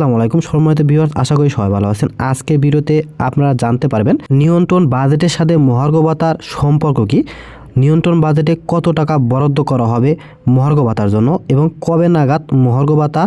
আসসালামু আলাইকুম সম্মানিত ভিউয়ার্স, আশা করি সবাই ভালো আছেন। আজকের ভিডিওতে আপনারা জানতে পারবেন নিয়ন্ত্রণ বাজেটের সাথে মহার্ঘ ভাতার সম্পর্ক কি, নিয়ন্ত্রণ বাজেটে কত টাকা বরাদ্দ করা হবে মহার্ঘ ভাতার জন্য এবং কবে নাগাদ মহার্ঘ ভাতা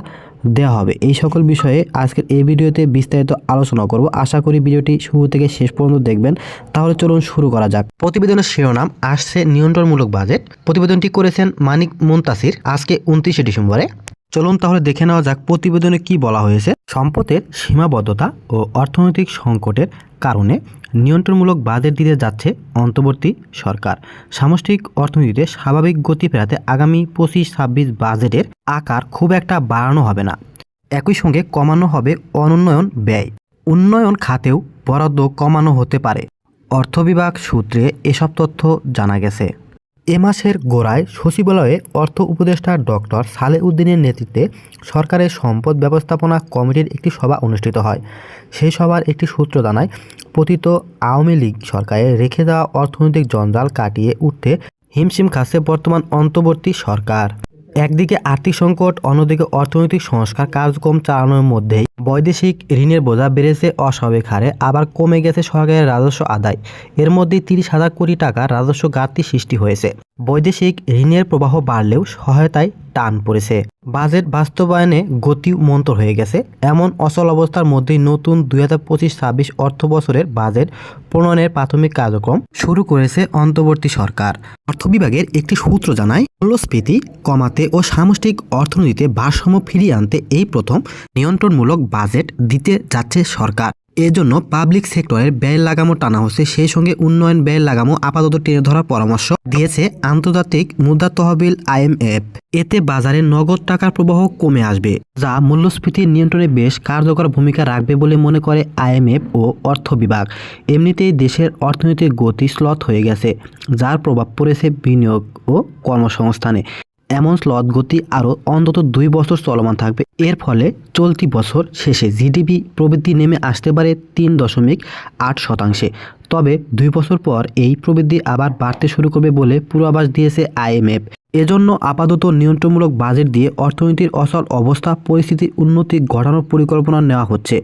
দেওয়া হবে। এই সকল বিষয়ে আজকের এই ভিডিওতে বিস্তারিত আলোচনা করব। আশা করি ভিডিওটি শুরু থেকে শেষ পর্যন্ত দেখবেন। তাহলে চলুন শুরু করা যাক। প্রতিবেদনের শিরোনাম, আসছে নিয়ন্ত্রণমূলক বাজেট। প্রতিবেদনটি করেছেন মানিক মুন্তাসির, আজকে উনত্রিশে ডিসেম্বরে। চলুন তাহলে দেখে নেওয়া যাক প্রতিবেদনে কি বলা হয়েছে। সম্পদের সীমাবদ্ধতা ও অর্থনৈতিক সংকটের কারণে নিয়ন্ত্রণমূলক বাজেট দিতে যাচ্ছে অন্তর্বর্তী সরকার। সামষ্টিক অর্থনীতিতে স্বাভাবিক গতি ফেরাতে আগামী পঁচিশ ছাব্বিশ বাজেটের আকার খুব একটা বাড়ানো হবে না। একই সঙ্গে কমানো হবে অনুন্নয়ন ব্যয়। উন্নয়ন খাতেও বরাদ্দ কমানো হতে পারে। অর্থ বিভাগ সূত্রে এসব তথ্য জানা গেছে। এ মাসের গোড়ায় সচিবালয়ে অর্থ উপদেষ্টা ডক্টর সালে উদ্দিনের নেতৃত্বে সরকারের সম্পদ ব্যবস্থাপনা কমিটির একটি সভা অনুষ্ঠিত হয়। সেই সভার একটি সূত্র জানায়, পতিত আওয়ামী লীগ সরকারের রেখে দেওয়া অর্থনৈতিক জঞ্জাল কাটিয়ে উঠতে হিমশিম খাচ্ছে বর্তমান অন্তর্বর্তী সরকার। একদিকে আর্থিক সংকট, অন্যদিকে অর্থনৈতিক সংস্কার কার্যক্রম চালানোর মধ্যেই বৈদেশিক ঋণের বোঝা বেড়েছে অস্বাভাবিক হারে, আবার কমে গেছে সরকারের রাজস্ব আদায়। এর মধ্যে তিরিশ হাজার কোটি টাকা রাজস্ব ঘাটতি সৃষ্টি হয়েছে। বৈদেশিক ঋণের প্রবাহ বাড়লেও সহায়তায় টান পড়েছে। বাজেট বাস্তবায়নে গতি মন্তর হয়ে গেছে। এমন অচল অবস্থার মধ্যেই নতুন দুই হাজার পঁচিশ ছাব্বিশ অর্থ বছরের বাজেট প্রণয়নের প্রাথমিক কার্যক্রম শুরু করেছে অন্তর্বর্তী সরকার। অর্থ বিভাগের একটি সূত্র জানায়, মূল্যস্ফীতি কমাতে ও সামষ্টিক অর্থনীতিতে ভারসাম্য ফিরিয়ে আনতে এই প্রথম নিয়ন্ত্রণমূলক বাজেট দিতে যাচ্ছে সরকার। এজন্য পাবলিক সেক্টরের ব্যয় লাগামো টানা হচ্ছে, সেই সঙ্গে উন্নয়ন ব্যয় লাগামো আপাতত টেনে ধরার পরামর্শ দিয়েছে আন্তর্জাতিক মুদ্রা তহবিল আইএমএফ। এতে বাজারে নগদ টাকার প্রবাহ কমে আসবে, যা মূল্যস্ফীতি নিয়ন্ত্রণে বেশ কার্যকর ভূমিকা রাখবে বলে মনে করে আইএমএফ ও অর্থ বিভাগ। এমনিতেই দেশের অর্থনীতির গতি স্লথ হয়ে গেছে, যার প্রভাব পড়েছে বিনিয়োগ ও কর্মসংস্থানে। এমন স্লথ গতি আরও অন্তত দুই বছর চলমান থাকবে। এর ফলে চলতি বছর শেষে জিডিপি প্রবৃদ্ধি নেমে আসতে পারে তিন দশমিক আট শতাংশে। তবে দুই বছর পর এই প্রবৃদ্ধি আবার বাড়তে শুরু করবে বলে পূর্বাভাস দিয়েছে আইএমএফ এজন্য আপাতত নিয়ন্ত্রণমূলক বাজেট দিয়ে অর্থনীতির অচল অবস্থা, পরিস্থিতির উন্নতি ঘটানোর পরিকল্পনা নেওয়া হচ্ছে।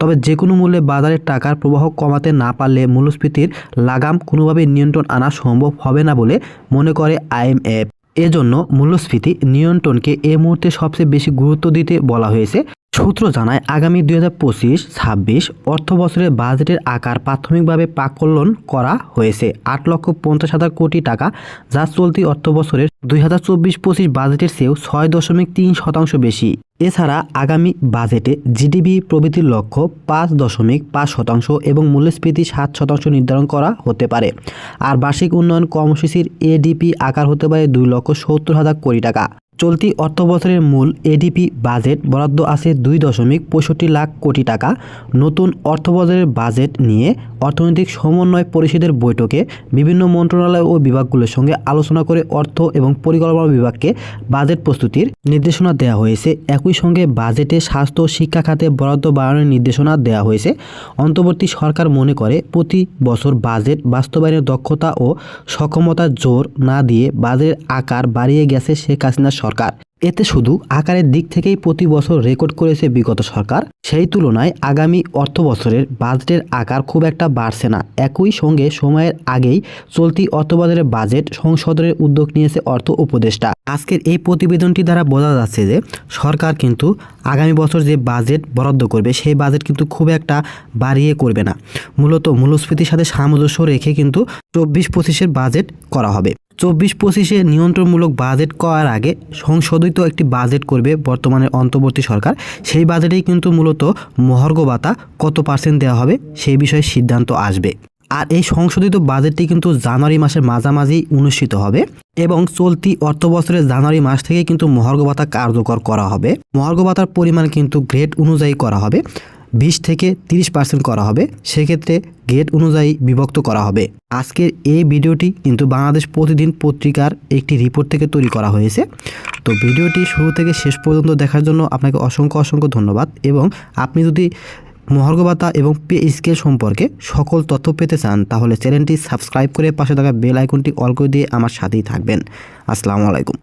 তবে যে কোনো মূল্যে বাজারে টাকার প্রবাহ কমাতে না পারলে মূল্যস্ফীতির লাগাম কোনোভাবেই নিয়ন্ত্রণ আনা সম্ভব হবে না বলে মনে করে আইএমএফ এজন্য মূল্যস্ফীতি নিয়ন্ত্রণকে এ মুহূর্তে সবচেয়ে বেশি গুরুত্ব দিতে বলা হয়েছে। সূত্র জানায়, আগামী দুই হাজার পঁচিশ, ছাব্বিশ অর্থ বছরের বাজেটের আকার প্রাথমিকভাবে প্রাকলন করা হয়েছে। আট লক্ষ পঞ্চাশ হাজার কোটি টাকা যা চলতি অর্থ বছরের দুই হাজার চব্বিশ পঁচিশ বাজেটের চেয়েও ছয় দশমিক তিন শতাংশ বেশি। এছাড়া আগামী বাজেটে জিডিপি প্রবৃদ্ধির লক্ষ্য পাঁচ দশমিক পাঁচ শতাংশ এবং মূল্যস্ফীতি সাত শতাংশ নির্ধারণ করা হতে পারে। আর বার্ষিক উন্নয়ন কর্মসূচির এডিপি আকার হতে পারে দুই লক্ষ সত্তর হাজার কোটি টাকা। চলতি অর্থ বছরের মূল এডিপি বাজেট বরাদ্দ আছে দুই দশমিক পঁয়ষট্টি লাখ কোটি টাকা। নতুন অর্থ বছরের বাজেট নিয়ে অর্থনৈতিক সমন্বয় পরিষদের বৈঠকে বিভিন্ন মন্ত্রণালয় ও বিভাগগুলোর সঙ্গে আলোচনা করে অর্থ এবং পরিকল্পনা বিভাগকে বাজেট প্রস্তুতির নির্দেশনা দেওয়া হয়েছে। একই সঙ্গে বাজেটে স্বাস্থ্য, শিক্ষা খাতে বরাদ্দ বাড়ানোর নির্দেশনা দেওয়া হয়েছে। অন্তর্বর্তী সরকার মনে করে প্রতি বছর বাজেট বাস্তবায়নের দক্ষতা ও সক্ষমতা জোর না দিয়ে বাজেটের আকার বাড়িয়ে গেছে শেখ হাসিনার সরকার। এতে শুধু আকারের দিক থেকেই প্রতি বছর রেকর্ড করেছে বিগত সরকার, সেই তুলনায় আগামী অর্থ বছরের বাজেটের আকার খুব একটা বাড়ছে না। একই সঙ্গে সময়ের আগেই চলতি অর্থবছরের বাজেট সংসদের উদ্যোগ নিয়েছে অর্থ উপদেষ্টা। আজকের এই প্রতিবেদনটি দ্বারা বোঝা যাচ্ছে যে সরকার কিন্তু আগামী বছর যে বাজেট বরাদ্দ করবে, সেই বাজেট কিন্তু খুব একটা বাড়িয়ে করবে না। মূলত মূল্যস্ফীতির সাথে সামঞ্জস্য রেখে কিন্তু চব্বিশ পঁচিশের বাজেট করা হবে। চব্বিশ পঁচিশে নিয়ন্ত্রণমূলক বাজেট করার আগে সংশোধিত একটি বাজেট করবে বর্তমানে অন্তর্বর্তী সরকার। সেই বাজেটেই কিন্তু মূলত মহার্ঘ ভাতা কত পার্সেন্ট দেওয়া হবে সেই বিষয়ে সিদ্ধান্ত আসবে। আর এই সংশোধিত বাজেটটি কিন্তু জানুয়ারি মাসের মাঝামাঝি অনুষ্ঠিত হবে এবং চলতি অর্থ বছরের জানুয়ারি মাস থেকে কিন্তু মহার্ঘ ভাতা কার্যকর করা হবে। মহার্ঘ ভাতার পরিমাণ কিন্তু গ্রেড অনুযায়ী করা হবে। বিশ থেকে তিরিশ পার্সেন্ট করা হবে। সেক্ষেত্রে গেট অনুযায়ী বিভক্ত করা হবে। আজকের এই ভিডিওটি কিন্তু বাংলাদেশ প্রতিদিন পত্রিকার একটি রিপোর্ট থেকে তৈরি করা হয়েছে। তো ভিডিওটি শুরু থেকে শেষ পর্যন্ত দেখার জন্য আপনাকে অসংখ্য অসংখ্য ধন্যবাদ এবং আপনি যদি মহার্ঘ ভাতা এবং পে স্কেল সম্পর্কে সকল তথ্য পেতে চান, তাহলে চ্যানেলটি সাবস্ক্রাইব করে পাশে থাকা বেল আইকনটি অল করে দিয়ে আমার সাথেই থাকবেন। আসসালামু আলাইকুম।